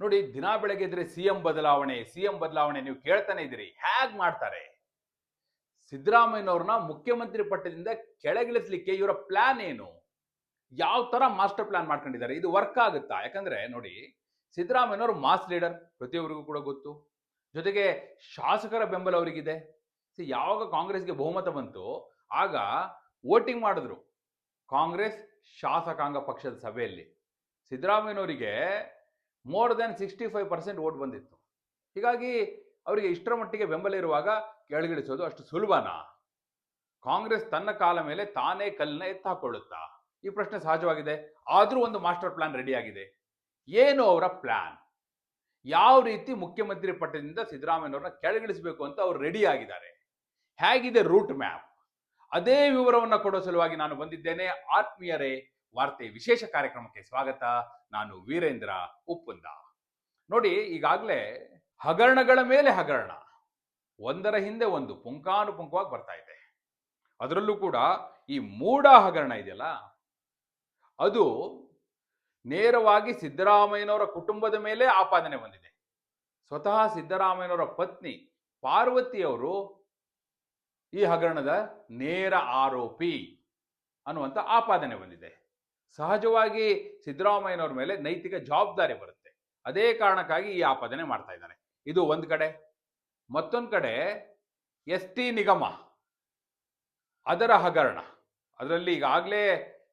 ನೋಡಿ, ದಿನ ಬೆಳಗ್ಗೆ ಇದ್ರೆ ಸಿಎಂ ಬದಲಾವಣೆ ಸಿಎಂ ಬದಲಾವಣೆ ನೀವು ಕೇಳ್ತಾನೆ ಇದ್ದೀರಿ. ಹೇಗ್ ಮಾಡ್ತಾರೆ? ಸಿದ್ದರಾಮಯ್ಯನವ್ರನ್ನ ಮುಖ್ಯಮಂತ್ರಿ ಪಟ್ಟದಿಂದ ಕೆಳಗಿಳಿಸ್ಲಿಕ್ಕೆ ಇವರ ಪ್ಲಾನ್ ಏನು? ಯಾವ ತರ ಮಾಸ್ಟರ್ ಪ್ಲಾನ್ ಮಾಡ್ಕೊಂಡಿದ್ದಾರೆ? ಇದು ವರ್ಕ್ ಆಗುತ್ತಾ? ಯಾಕಂದ್ರೆ ನೋಡಿ, ಸಿದ್ದರಾಮಯ್ಯನವರು ಮಾಸ್ ಲೀಡರ್, ಪ್ರತಿಯೊಬ್ಬರಿಗೂ ಕೂಡ ಗೊತ್ತು. ಜೊತೆಗೆ ಶಾಸಕರ ಬೆಂಬಲ ಅವರಿಗಿದೆ. ಸೊ, ಯಾವಾಗ ಕಾಂಗ್ರೆಸ್ಗೆ ಬಹುಮತ ಬಂತು, ಆಗ ವೋಟಿಂಗ್ ಮಾಡಿದ್ರು ಕಾಂಗ್ರೆಸ್ ಶಾಸಕಾಂಗ ಪಕ್ಷದ ಸಭೆಯಲ್ಲಿ. ಸಿದ್ದರಾಮಯ್ಯನವರಿಗೆ more than sixty five percent vote ಬಂದಿತ್ತು. ಹೀಗಾಗಿ ಅವರಿಗೆ ಇಷ್ಟರ ಮಟ್ಟಿಗೆ ಬೆಂಬಲ ಇರುವಾಗ ಕೆಳಗಿಳಿಸೋದು ಅಷ್ಟು ಸುಲಭನಾ? ಕಾಂಗ್ರೆಸ್ ತನ್ನ ಕಾಲ ಮೇಲೆ ತಾನೇ ಕಲ್ಲನ್ನ ಎತ್ತು ಹಾಕೊಳ್ಳುತ್ತಾ ಈ ಪ್ರಶ್ನೆ ಸಹಜವಾಗಿದೆ. ಆದರೂ ಒಂದು ಮಾಸ್ಟರ್ ಪ್ಲಾನ್ ರೆಡಿಯಾಗಿದೆ. ಏನು ಅವರ ಪ್ಲಾನ್? ಯಾವ ರೀತಿ ಮುಖ್ಯಮಂತ್ರಿ ಪಟ್ಟದಿಂದ ಸಿದ್ದರಾಮಯ್ಯನವ್ರನ್ನ ಕೆಳಗಿಳಿಸಬೇಕು ಅಂತ ಅವ್ರು ರೆಡಿ ಆಗಿದ್ದಾರೆ ಹೇಗಿದೆ ರೂಟ್ ಮ್ಯಾಪ್? ಅದೇ ವಿವರವನ್ನು ಕೊಡೋ ಸಲುವಾಗಿ ನಾನು ಬಂದಿದ್ದೇನೆ. ಆತ್ಮೀಯರೇ ವಾರ್ತೆ ವಿಶೇಷ ಕಾರ್ಯಕ್ರಮಕ್ಕೆ ಸ್ವಾಗತ. ನಾನು ವೀರೇಂದ್ರ ಉಪ್ಪುಂದ. ನೋಡಿ, ಈಗಾಗಲೇ ಹಗರಣಗಳ ಮೇಲೆ ಹಗರಣ. ಒಂದರ ಹಿಂದೆ ಒಂದು ಪುಂಕಾನುಪುಂಕವಾಗಿ ಬರ್ತಾ ಇದೆ. ಅದರಲ್ಲೂ ಕೂಡ ಈ ಮೂಡ ಹಗರಣ ಇದೆಯಲ್ಲ? ಅದು ನೇರವಾಗಿ ಸಿದ್ದರಾಮಯ್ಯನವರ ಕುಟುಂಬದ ಮೇಲೆ ಆಪಾದನೆ ಬಂದಿದೆ. ಸ್ವತಃ ಸಿದ್ದರಾಮಯ್ಯನವರ ಪತ್ನಿ ಪಾರ್ವತಿಯವರು ಈ ಹಗರಣದ ನೇರ ಆರೋಪಿ ಅನ್ನುವಂಥ ಆಪಾದನೆ ಬಂದಿದೆ. ಸಹಜವಾಗಿ ಸಿದ್ದರಾಮಯ್ಯನವ್ರ ಮೇಲೆ ನೈತಿಕ ಜವಾಬ್ದಾರಿ ಬರುತ್ತೆ. ಅದೇ ಕಾರಣಕ್ಕಾಗಿ ಈ ಆಪಾದನೆ ಮಾಡ್ತಾ ಇದ್ದಾರೆ. ಇದು ಒಂದು ಕಡೆ. ಮತ್ತೊಂದು ಕಡೆ ಎಸ್ ಟಿ ನಿಗಮ, ಅದರ ಹಗರಣ. ಅದರಲ್ಲಿ ಈಗಾಗಲೇ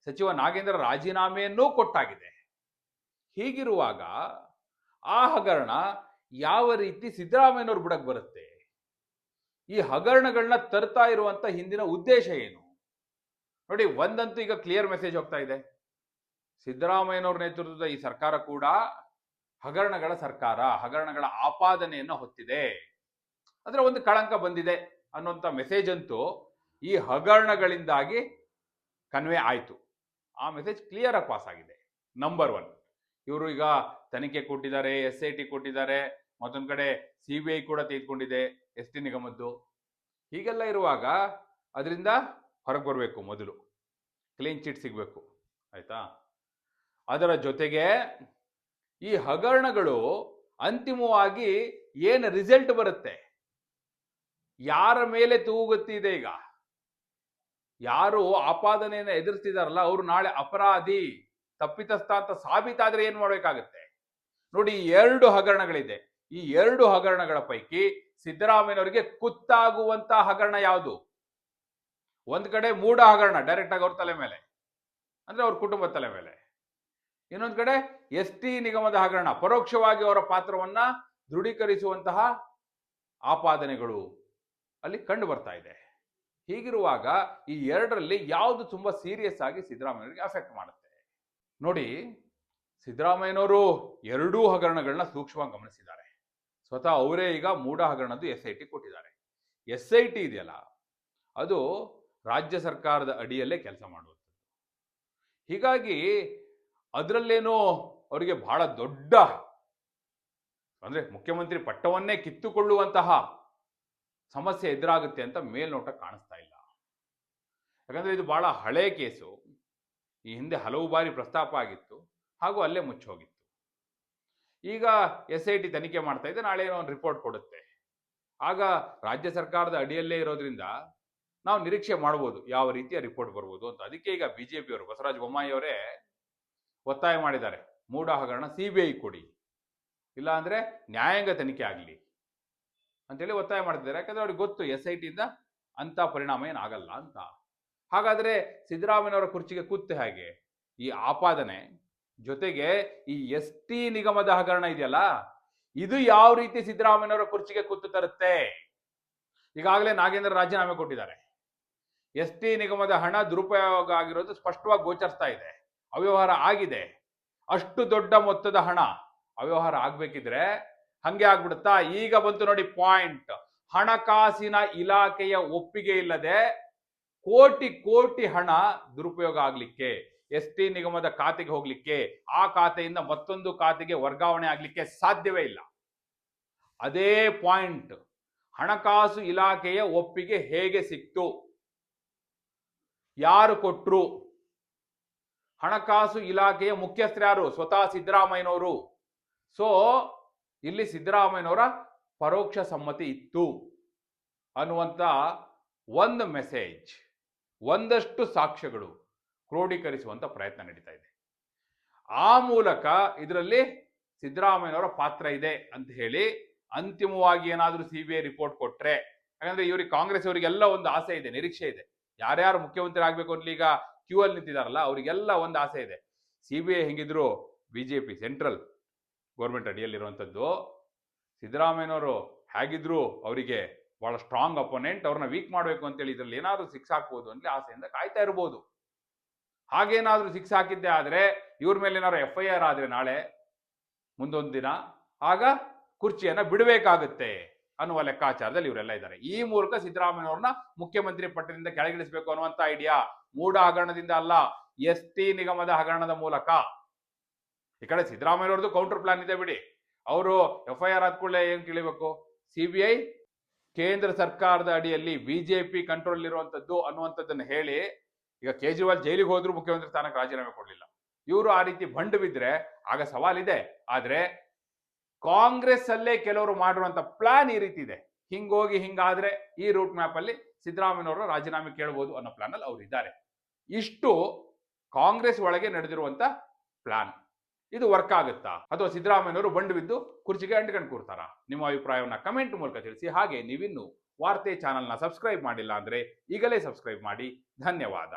ಸಚಿವ ನಾಗೇಂದ್ರ ರಾಜೀನಾಮೆಯನ್ನೂ ಕೊಟ್ಟಾಗಿದೆ. ಹೀಗಿರುವಾಗ ಆ ಹಗರಣ ಯಾವ ರೀತಿ ಸಿದ್ದರಾಮಯ್ಯನವ್ರ ಬುಡಕ್ಕೆ ಬರುತ್ತೆ? ಈ ಹಗರಣಗಳನ್ನ ತರ್ತಾ ಇರುವಂತ ಹಿಂದಿನ ಉದ್ದೇಶ ಏನು? ನೋಡಿ, ಒಂದಂತೂ ಈಗ ಕ್ಲಿಯರ್ ಮೆಸೇಜ್ ಹೋಗ್ತಾ ಇದೆ. ಸಿದ್ದರಾಮಯ್ಯನವ್ರ ನೇತೃತ್ವದ ಈ ಸರ್ಕಾರ ಕೂಡ ಹಗರಣಗಳ ಸರ್ಕಾರ, ಹಗರಣಗಳ ಆಪಾದನೆಯನ್ನು ಹೊತ್ತಿದೆ. ಅದರ ಒಂದು ಕಳಂಕ ಬಂದಿದೆ ಅನ್ನುವಂಥ ಮೆಸೇಜ್ ಅಂತೂ ಈ ಹಗರಣಗಳಿಂದಾಗಿ ಕನ್ವೆ ಆಯಿತು. ಆ ಮೆಸೇಜ್ ಕ್ಲಿಯರ್ ಆಗಿ ಪಾಸ್ ಆಗಿದೆ. ನಂಬರ್ ಒನ್ ಇವರು ಈಗ ತನಿಖೆ ಕೊಟ್ಟಿದ್ದಾರೆ ಎಸ್ ಐ ಟಿ ಕೊಟ್ಟಿದ್ದಾರೆ, ಮತ್ತೊಂದು ಕಡೆ ಸಿ ಬಿ ಐ ಕೂಡ ತೆಗೆದುಕೊಂಡಿದೆ ಎಸ್ ಟಿ ನಿಗಮದ್ದು. ಹೀಗೆಲ್ಲ ಇರುವಾಗ ಅದರಿಂದ ಹೊರಗೆ ಬರಬೇಕು ಮೊದಲು. ಕ್ಲೀನ್ ಚಿಟ್ ಸಿಗಬೇಕು. ಆಯ್ತಾ? ಅದರ ಜೊತೆಗೆ ಈ ಹಗರಣಗಳು ಅಂತಿಮವಾಗಿ ಏನು ರಿಸಲ್ಟ್ ಬರುತ್ತೆ? ಯಾರ ಮೇಲೆ ತೂಗುತ್ತಿದೆ ಈಗ? ಯಾರು ಆಪಾದನೆಯನ್ನು ಎದುರಿಸ್ತಿದಾರಲ್ಲ, ಅವರು ನಾಳೆ ಅಪರಾಧಿ, ತಪ್ಪಿತಸ್ಥ ಅಂತ ಸಾಬೀತಾದ್ರೆ ಏನ್ ಮಾಡ್ಬೇಕಾಗತ್ತೆ? ನೋಡಿ, ಎರಡು ಹಗರಣಗಳಿದೆ. ಈ ಎರಡು ಹಗರಣಗಳ ಪೈಕಿ ಸಿದ್ದರಾಮಯ್ಯನವರಿಗೆ ಕುತ್ತಾಗುವಂತ ಹಗರಣ ಯಾವುದು? ಒಂದ್ ಕಡೆ ಮೂಢ ಹಗರಣ ಡೈರೆಕ್ಟ್ ಆಗಿ ಅವ್ರ ತಲೆ ಮೇಲೆ. ಅಂದ್ರೆ ಅವ್ರ ಕುಟುಂಬ ತಲೆ ಮೇಲೆ. ಇನ್ನೊಂದ್ ಕಡೆ ಎಸ್ ಟಿ ನಿಗಮದ ಹಗರಣ, ಪರೋಕ್ಷವಾಗಿ ಅವರ ಪಾತ್ರವನ್ನ ದೃಢೀಕರಿಸುವಂತಹ ಆಪಾದನೆಗಳು ಅಲ್ಲಿ ಕಂಡು ಬರ್ತಾ ಇದೆ. ಹೀಗಿರುವಾಗ ಈ ಎರಡರಲ್ಲಿ ಯಾವುದು ತುಂಬಾ ಸೀರಿಯಸ್ ಆಗಿ ಸಿದ್ದರಾಮಯ್ಯವರಿಗೆ ಅಫೆಕ್ಟ್ ಮಾಡುತ್ತೆ. ನೋಡಿ, ಸಿದ್ದರಾಮಯ್ಯನವರು ಎರಡೂ ಹಗರಣಗಳನ್ನ ಸೂಕ್ಷ್ಮವಾಗಿ ಗಮನಿಸಿದ್ದಾರೆ. ಸ್ವತಃ ಅವರೇ ಈಗ ಮೂಡ ಹಗರಣದ್ದು ಎಸ್ ಐ ಟಿ ಕೊಟ್ಟಿದ್ದಾರೆ. ಎಸ್ ಐ ಟಿ ಇದೆಯಲ್ಲ, ಅದು ರಾಜ್ಯ ಸರ್ಕಾರದ ಅಡಿಯಲ್ಲೇ ಕೆಲಸ ಮಾಡುವಂಥದ್ದು. ಹೀಗಾಗಿ ಅದರಲ್ಲೇನೋ ಅವರಿಗೆ ಬಹಳ ದೊಡ್ಡ ಅಂದ್ರೆ ಮುಖ್ಯಮಂತ್ರಿ ಪಟ್ಟವನ್ನೇ ಕಿತ್ತುಕೊಳ್ಳುವಂತಹ ಸಮಸ್ಯೆ ಎದುರಾಗುತ್ತೆ ಅಂತ ಮೇಲ್ನೋಟ ಕಾಣಿಸ್ತಾ ಇಲ್ಲ. ಯಾಕಂದ್ರೆ ಇದು ಬಹಳ ಹಳೆ ಕೇಸು. ಈ ಹಿಂದೆ ಹಲವು ಬಾರಿ ಪ್ರಸ್ತಾಪ ಆಗಿತ್ತು, ಹಾಗೂ ಅಲ್ಲೇ ಮುಚ್ಚೋಗಿತ್ತು ಈಗ ಎಸ್ ಐ ಟಿ ತನಿಖೆ ಮಾಡ್ತಾ ಇದೆ, ನಾಳೆ ಏನೋ ಒಂದು ರಿಪೋರ್ಟ್ ಕೊಡುತ್ತೆ. ಆಗ ರಾಜ್ಯ ಸರ್ಕಾರದ ಅಡಿಯಲ್ಲೇ ಇರೋದ್ರಿಂದ ನಾವು ನಿರೀಕ್ಷೆ ಮಾಡ್ಬೋದು, ಯಾವ ರೀತಿಯ ರಿಪೋರ್ಟ್ ಬರ್ಬೋದು ಅಂತ. ಅದಕ್ಕೆ ಈಗ ಬಿಜೆಪಿಯವರು, ಬಸವರಾಜ ಬೊಮ್ಮಾಯಿ ಅವರೇ ಒತ್ತಾಯ ಮಾಡಿದ್ದಾರೆ. ಮೂಢ ಹಗರಣ ಸಿ ಬಿ ಐ ಕೊಡಿ. ಇಲ್ಲಾಂದ್ರೆ ನ್ಯಾಯಾಂಗ ತನಿಖೆ ಆಗಲಿ ಅಂತೇಳಿ ಒತ್ತಾಯ ಮಾಡ್ತಿದ್ದಾರೆ. ಯಾಕಂದ್ರೆ ಅವ್ರಿಗೆ ಗೊತ್ತು ಎಸ್ ಐ ಟಿಯಿಂದ ಅಂಥ ಪರಿಣಾಮ ಏನಾಗಲ್ಲ ಅಂತ. ಹಾಗಾದ್ರೆ ಸಿದ್ದರಾಮಯ್ಯನವರ ಕುರ್ಚಿಗೆ ಕೂತು ಹಾಗೆ ಈ ಆಪಾದನೆ ಜೊತೆಗೆ ಈ ಎಸ್ ಟಿ ನಿಗಮದ ಹಗರಣ ಇದೆಯಲ್ಲ, ಇದು ಯಾವ ರೀತಿ ಸಿದ್ದರಾಮಯ್ಯನವರ ಕುರ್ಚಿಗೆ ಕೂತು ತರುತ್ತೆ? ಈಗಾಗಲೇ ನಾಗೇಂದ್ರ ರಾಜೀನಾಮೆ ಕೊಟ್ಟಿದ್ದಾರೆ. ಎಸ್ ಟಿ ನಿಗಮದ ಹಣ ದುರುಪಯೋಗ ಆಗಿರೋದು ಸ್ಪಷ್ಟವಾಗಿ ಗೋಚರಿಸ್ತಾ ಇದೆ. ಅವ್ಯವಹಾರ ಆಗಿದೆ. ಅಷ್ಟು ದೊಡ್ಡ ಮೊತ್ತದ ಹಣ ಅವ್ಯವಹಾರ ಆಗ್ಬೇಕಿದ್ರೆ ಹಂಗೆ ಆಗ್ಬಿಡುತ್ತಾ? ಈಗ ಬಂತು ನೋಡಿ ಪಾಯಿಂಟ್ ಹಣಕಾಸಿನ ಇಲಾಖೆಯ ಒಪ್ಪಿಗೆ ಇಲ್ಲದೆ ಕೋಟಿ ಕೋಟಿ ಹಣ ದುರುಪಯೋಗ ಆಗ್ಲಿಕ್ಕೆ, ಎಸ್ ಟಿ ನಿಗಮದ ಖಾತೆಗೆ ಹೋಗ್ಲಿಕ್ಕೆ, ಆ ಖಾತೆಯಿಂದ ಮತ್ತೊಂದು ಖಾತೆಗೆ ವರ್ಗಾವಣೆ ಆಗ್ಲಿಕ್ಕೆ ಸಾಧ್ಯವೇ ಇಲ್ಲ. ಅದೇ ಪಾಯಿಂಟ್ ಹಣಕಾಸು ಇಲಾಖೆಯ ಒಪ್ಪಿಗೆ ಹೇಗೆ ಸಿಕ್ತು? ಯಾರು ಕೊಟ್ರು? ಹಣಕಾಸು ಇಲಾಖೆಯ ಮುಖ್ಯಸ್ಥರು ಯಾರು? ಸ್ವತಃ ಸಿದ್ದರಾಮಯ್ಯನವರು. ಸೊ ಇಲ್ಲಿ ಸಿದ್ದರಾಮಯ್ಯನವರ ಪರೋಕ್ಷ ಸಮ್ಮತಿ ಇತ್ತು ಅನ್ನುವಂಥ ಒಂದು ಮೆಸೇಜ್ ಒಂದಷ್ಟು ಸಾಕ್ಷ್ಯಗಳು ಕ್ರೋಢೀಕರಿಸುವಂಥ ಪ್ರಯತ್ನ ನಡೀತಾ ಇದೆ. ಆ ಮೂಲಕ ಇದರಲ್ಲಿ ಸಿದ್ದರಾಮಯ್ಯನವರ ಪಾತ್ರ ಇದೆ ಅಂತ ಹೇಳಿ ಅಂತಿಮವಾಗಿ ಏನಾದರೂ ಸಿ ಬಿ ಐ ರಿಪೋರ್ಟ್ ಕೊಟ್ಟರೆ ಯಾಕಂದ್ರೆ ಇವರಿಗೆ ಕಾಂಗ್ರೆಸ್ ಅವರಿಗೆಲ್ಲ ಒಂದು ಆಸೆ ಇದೆ, ನಿರೀಕ್ಷೆ ಇದೆ. ಯಾರ್ಯಾರು ಮುಖ್ಯಮಂತ್ರಿ ಆಗ್ಬೇಕು ಅಂತ ಈಗ ಕ್ಯೂ ಅಲ್ಲಿ ನಿಂತಿದಾರಲ್ಲ, ಅವರಿಗೆಲ್ಲ ಒಂದು ಆಸೆ ಇದೆ. ಸಿ ಬಿ ಐ ಹೆಂಗಿದ್ರು? ಬಿಜೆಪಿ ಸೆಂಟ್ರಲ್ ಗೌರ್ಮೆಂಟ್ ಅಡಿಯಲ್ಲಿರುವಂಥದ್ದು. ಸಿದ್ದರಾಮಯ್ಯನವರು ಹೇಗಿದ್ರು? ಅವರಿಗೆ ಬಹಳ ಸ್ಟ್ರಾಂಗ್ ಅಪೋನೆಂಟ್ ಅವ್ರನ್ನ ವೀಕ್ ಮಾಡಬೇಕು ಅಂತೇಳಿ ಇದ್ರಲ್ಲಿ ಏನಾದರೂ ಸಿಕ್ಸ್ ಹಾಕ್ಬೋದು ಅಂತ ಆಸೆಯಿಂದ ಕಾಯ್ತಾ ಇರ್ಬೋದು. ಹಾಗೇನಾದ್ರೂ ಸಿಕ್ಸ್ ಹಾಕಿದ್ದೆ ಆದರೆ ಇವ್ರ ಮೇಲೆ ಏನಾದ್ರು ಎಫ್ ಐ ಆರ್ ಆದ್ರೆ ನಾಳೆ, ಮುಂದೊಂದು ದಿನ, ಆಗ ಕುರ್ಚಿಯನ್ನ ಬಿಡಬೇಕಾಗುತ್ತೆ. ಅನ್ನುವ ಲೆಕ್ಕಾಚಾರದಲ್ಲಿ ಇವರೆಲ್ಲ ಇದ್ದಾರೆ. ಈ ಮೂಲಕ ಸಿದ್ದರಾಮಯ್ಯವ್ರನ್ನ ಮುಖ್ಯಮಂತ್ರಿ ಪಟ್ಟದಿಂದ ಕೆಳಗಿಳಿಸಬೇಕು ಅನ್ನುವಂತ ಐಡಿಯಾ ಮೂಡ ಹಗರಣದಿಂದ ಅಲ್ಲ, ಎಸ್ ಟಿ ನಿಗಮದ ಹಗರಣದ ಮೂಲಕ. ಈ ಕಡೆ ಸಿದ್ದರಾಮಯ್ಯವ್ರದ್ದು ಕೌಂಟರ್ ಪ್ಲಾನ್ ಇದೆ ಬಿಡಿ. ಅವರು ಎಫ್ ಐ ಆರ್ ಆದ ಕೂಡಲೇ ಏನ್ ತಿಳಿಬೇಕು ಸಿಬಿಐ ಕೇಂದ್ರ ಸರ್ಕಾರದ ಅಡಿಯಲ್ಲಿ ಬಿಜೆಪಿ ಕಂಟ್ರೋಲ್ ಇರುವಂತದ್ದು ಅನ್ನುವಂಥದ್ದನ್ನು ಹೇಳಿ, ಈಗ ಕೇಜ್ರಿವಾಲ್ ಜೈಲಿಗೆ ಹೋದ್ರು ಮುಖ್ಯಮಂತ್ರಿ ಸ್ಥಾನಕ್ಕೆ ರಾಜೀನಾಮೆ ಕೊಡಲಿಲ್ಲ. ಇವರು ಆ ರೀತಿ ಬಂಡು ಬಿದ್ರೆ, ಆಗ ಸವಾಲಿದೆ ಆದ್ರೆ ಕಾಂಗ್ರೆಸ್ ಅಲ್ಲೇ ಕೆಲವರು ಮಾಡಿರುವಂತ ಪ್ಲಾನ್ ಈ ರೀತಿ ಇದೆ. ಹಿಂಗೋಗಿ ಹಿಂಗಾದ್ರೆ ಈ ರೂಟ್ ಮ್ಯಾಪ್ ಅಲ್ಲಿ ಸಿದ್ದರಾಮಯ್ಯನವರು ರಾಜೀನಾಮೆ ಕೇಳಬಹುದು ಅನ್ನೋ ಪ್ಲಾನ್ ಅಲ್ಲಿ ಅವ್ರು ಇದ್ದಾರೆ. ಇಷ್ಟು ಕಾಂಗ್ರೆಸ್ ಒಳಗೆ ನಡೆದಿರುವಂತ ಪ್ಲಾನ್ ಇದು ವರ್ಕ್ ಆಗುತ್ತಾ? ಅಥವಾ ಸಿದ್ದರಾಮಯ್ಯನವರು ಬಂಡು ಬಿದ್ದು ಕುರ್ಚಿಗೆ ಅಂಟ್ಕೊಂಡು ಕೂರ್ತಾರ? ನಿಮ್ಮ ಅಭಿಪ್ರಾಯವನ್ನ ಕಮೆಂಟ್ ಮೂಲಕ ತಿಳಿಸಿ. ಹಾಗೆ ನೀವಿನ್ನು ವಾರ್ತೆ ಚಾನೆಲ್ನ ಸಬ್ಸ್ಕ್ರೈಬ್ ಮಾಡಿಲ್ಲ ಅಂದ್ರೆ ಈಗಲೇ ಸಬ್ಸ್ಕ್ರೈಬ್ ಮಾಡಿ. ಧನ್ಯವಾದ.